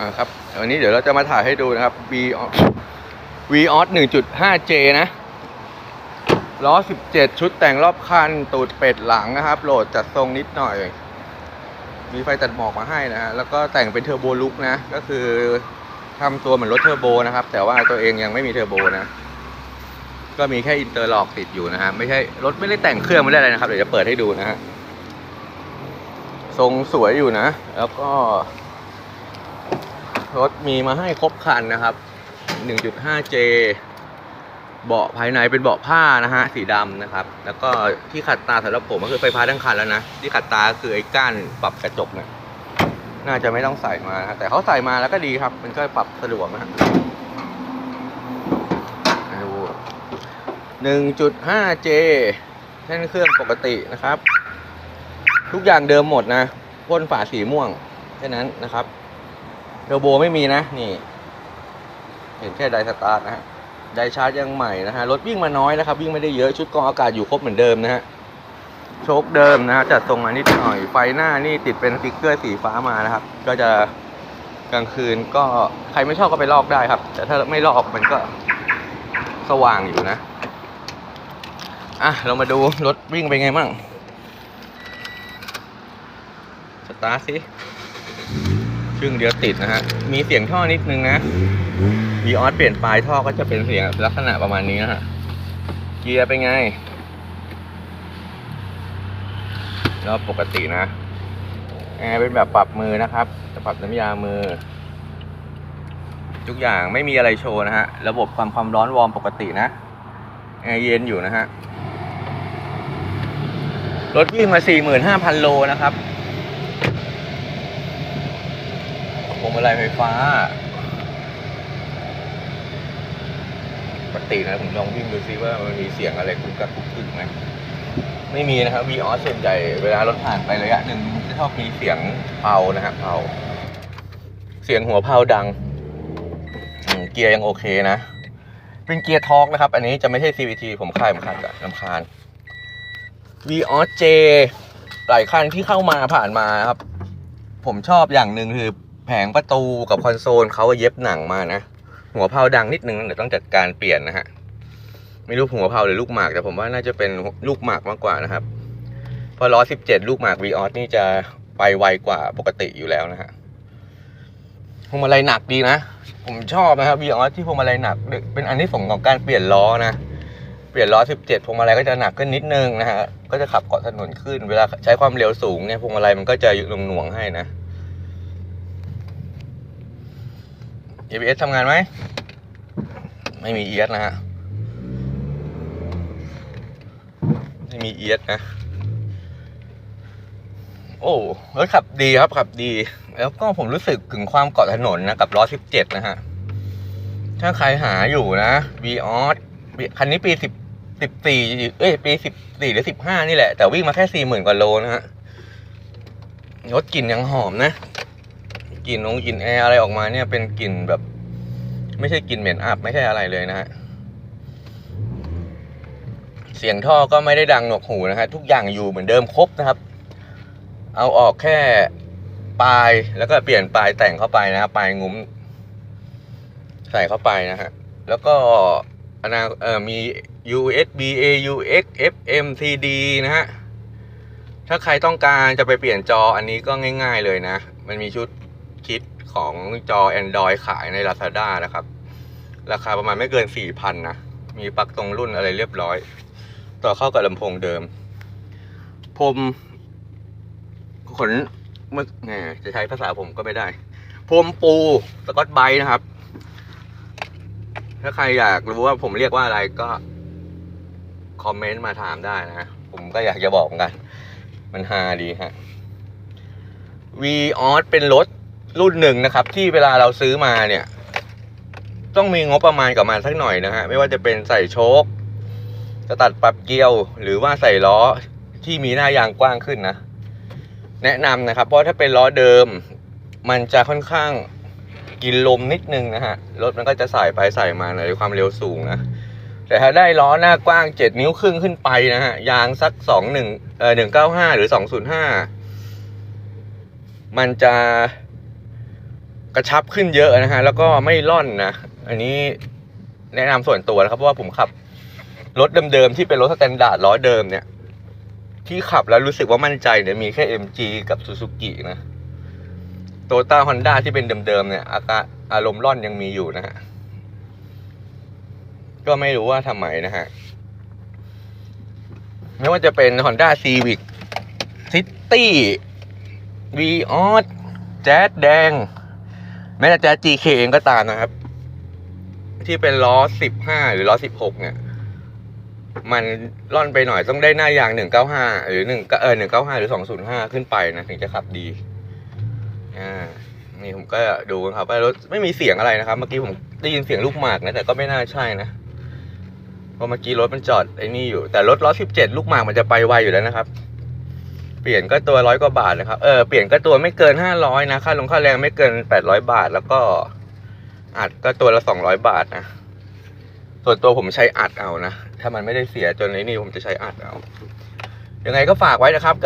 อ่าครับวันนี้เดี๋ยวเราจะมาถ่ายให้ดูนะครับ V V o s 1.5J นะล้อ 17 ชุดแต่งรอบคัน ตูดเป็ดหลังนะครับ โหลดจัดทรงนิดหน่อย มีไฟตัดหมอกมาให้นะฮะแล้วก็แต่งเป็นเทอร์โบลุกนะ ก็คือทำตัวเหมือนรถเทอร์โบนะครับ แต่ว่าตัวเองยังไม่มีเทอร์โบนะ ก็มีแค่อินเตอร์ล็อกติดอยู่นะฮะไม่ใช่รถไม่ได้แต่งเครื่องไม่ได้อะไรนะครับ เดี๋ยวจะเปิดให้ดูนะฮะทรงสวยอยู่นะ แล้วก็ รถมีมาให้ครบคันนะครับ 1.5J เบาะภายในเป็นเบาะผ้านะฮะสีดำนะครับ แล้วก็ที่ขัดตาสำหรับผมก็คือไฟฟ้าทั้งคันแล้วนะ ที่ขัดตาคือไอ้ก้านปรับกระจกเนี่ยน่าจะไม่ต้องใส่มานะแต่เขาใส่มาแล้วก็ดีครับ มันก็ปรับสะดวกนะดู 1.5J แท่นเครื่องปกตินะครับ ทุกอย่างเดิมหมดนะพ่นฝาสีม่วงแค่นั้นนะครับ เทอร์โบไม่มีนะนี่ เห็นแค่ไดสตาร์ทนะฮะไดชาร์จยังใหม่นะฮะรถวิ่งมาน้อยนะครับ วิ่งไม่ได้เยอะชุดกรองอากาศอยู่ครบเหมือนเดิมนะฮะโชคเดิมนะฮะจัดทรงมานิดหน่อยไฟหน้านี่ติดเป็นสติ๊กเกอร์สีฟ้ามานะครับ ก็จะกลางคืนก็ใครไม่ชอบก็ไปลอกได้ครับ แต่ถ้าไม่ลอกมันก็สว่างอยู่นะอะเรามาดูรถวิ่งเป็นไงมั่งสตาร์ทสิ ชึ่งเดียวติดนะฮะ มีเสียงท่อนิดนึงนะวีออสเปลี่ยนปลายท่อก็จะเป็นเสียงลักษณะประมาณนี้นะฮะ เกียร์เป็นไง แล้วปกตินะ แอร์เป็นแบบปรับมือนะครับ จะปรับน้ำยามือ ทุกอย่างไม่มีอะไรโชว์นะฮะ ระบบความความร้อนวอร์มปกตินะ แอร์เย็นอยู่นะฮะ รถวิ่งมา 45,000 โลนะครับ พวง มาลัยไฟฟ้า ปกตินะผมลองวิ่งดูซิว่ามันมีเสียงอะไรกุกกักกุกกึกไหมไม่มีนะครับวีออสส่วนใหญ่เวลารถผ่านไประยะหนึ่งจะชอบมีเสียงเผานะฮะเผาเสียงหัวเผาดังเกียร์ยังโอเคนะ เป็นเกียร์ทอร์กนะครับ อันนี้จะไม่ใช่ CVT ผมคายผมขาดกับลำคาญ v ีออสเจหลายคันที่เข้ามาผ่านมาครับ ผมชอบอย่างหนึ่งคือ แผงประตูกับคอนโซลเขาเย็บหนังมานะ หัวเพลาดังนิดนึงเดี๋ยวต้องจัดการเปลี่ยนนะฮะไม่รู้หัวเพลาหรือลูกหมากแต่ผมว่าน่าจะเป็นลูกหมากมากกว่านะครับพราะล้อ17ลูกหมาก v ีออสนี่จะไปไวกว่าปกติอยู่แล้วนะฮะพวงมาลัยหนักดีนะ ผมชอบนะครับ v ีออสที่พวงมาลัยหนัก เป็นอันที่ส่งของการเปลี่ยนล้อนะเปลี่ยนล้อ 17 พวงมาลัยก็จะหนักขึ้นนิดนึงนะฮะ ก็จะขับเกาะถนนขึ้น เวลาใช้ความเร็วสูงเนี่ย พวงมาลัยมันก็จะหน่วงๆให้นะ ABS ทำงานไหม ไม่มี ES นะฮะ ไม่มี ES นะ โอ้รถขับดีครับ ขับดี แล้วก็ผมรู้สึกถึงความเกาะถนนนะ กับล้อ17 นะฮะ ถ้าใครหาอยู่นะ v ีออสคันนี้ปีสิบสิบสี่เอ้ย ปีสิบสี่หรือสิบห้านี่แหละ แต่วิ่งมาแค่สี่หมื่นกว่าโลนะฮะรถกลิ่นยังหอมนะ กลิ่นนงกลิ่นแอร์อะไรออกมาเนี่ยเป็นกลิ่นแบบ ไม่ใช่กลิ่นเหม็นอับไม่ใช่อะไรเลยนะฮะเสียงท่อก็ไม่ได้ดังหนวกหูนะฮะทุกอย่างอยู่เหมือนเดิมครบนะครับ เอาออกแค่ปลายแล้วก็เปลี่ยนปลายแต่งเข้าไปนะปลายงุ้ม ใส่เข้าไปนะฮะแล้วก็อนาเอ่อมี USB AUX FM CD นะฮะถ้าใครต้องการจะไปเปลี่ยนจออันนี้ก็ง่าย ๆเลยนะ มันมีชุด คิดของจอ Android ขายใน Lazada นะครับ ราคาประมาณไม่เกิน 4,000 นะ มีปลั๊กตรงรุ่นอะไรเรียบร้อย ต่อเข้ากับลำโพงเดิม ผมขนมึกแหมจะใช้ภาษาผมก็ไม่ได้ พรมปูสกอตไบส์นะครับ ถ้าใครอยากรู้ว่าผมเรียกว่าอะไรก็ คอมเมนต์มาถามได้นะ ผมก็อยากจะบอกเหมือนกัน มันฮาดีฮะ v ีออสเป็นรถ รุ่นหนึ่งนะครับ ที่เวลาเราซื้อมาเนี่ย ต้องมีงบประมาณกับมันสักหน่อยนะฮะไม่ว่าจะเป็นใส่โชคจะตัดปรับเกลียว หรือว่าใส่ล้อที่มีหน้ายางกว้างขึ้นนะ แนะนำนะครับ เพราะถ้าเป็นล้อเดิม มันจะค่อนข้างกินลมนิดนึงนะฮะรถมันก็จะสายไปสายมาในความเร็วสูงนะแต่ถ้าได้ล้อหน้ากว้าง 7 นิ้วครึ่งขึ้นไปนะฮะ ยางสัก 21เอ่อ195 หรือ 205 มันจะ กระชับขึ้นเยอะนะฮะ แล้วก็ไม่ล่อนนะ อันนี้แนะนำส่วนตัวนะครับเพราะว่าผมขับ รถเดิมๆที่เป็นรถสแตนดาร์ดล้อเดิมเนี่ย ที่ขับแล้วรู้สึกว่ามั่นใจเนี่ยมีแค่ MG กับซูซูกินะโตต้าฮอนด้าที่เป็นเดิมๆเนี่ย อาการอารมณ์ร่อนยังมีอยู่นะฮะ ก็ไม่รู้ว่าทำไมนะฮะ ไม่ว่าจะเป็น Honda Civic City v ีออสแจ๊ดแดง แม้แต่แจ๊ด GK เองก็ตามนะครับ ที่เป็นล้อ15หรือล้อ16เนี่ย มันล่อนไปหน่อยต้องได้หน้ายาง195หรือ1เออ195หรือ205ขึ้นไปนะถึงจะขับดี อ่านี่ผมก็ดูครับว่ารถไม่มีเสียงอะไรนะครับ เมื่อกี้ผมได้ยินเสียงลูกหมากนะแต่ก็ไม่น่าใช่นะเพราะเมื่อกี้รถมันจอดไอ้นี่อยู่แต่รถล้อ17ลูกหมากมันจะไปไวอยู่แล้วนะครับ เปลี่ยนก็ตัวร้อยกว่าบาทนะครับ เออ เปลี่ยนก็ตัวไม่เกินห้าร้อยนะ ค่าลงค่าแรงไม่เกินแปดร้อยบาท แล้วก็อัดก็ตัวละสองร้อยบาทนะ ส่วนตัวผมใช้อัดเอานะ ถ้ามันไม่ได้เสียจนไอ้นี่ผมจะใช้อัดเอา ยังไงก็ฝากไว้นะครับ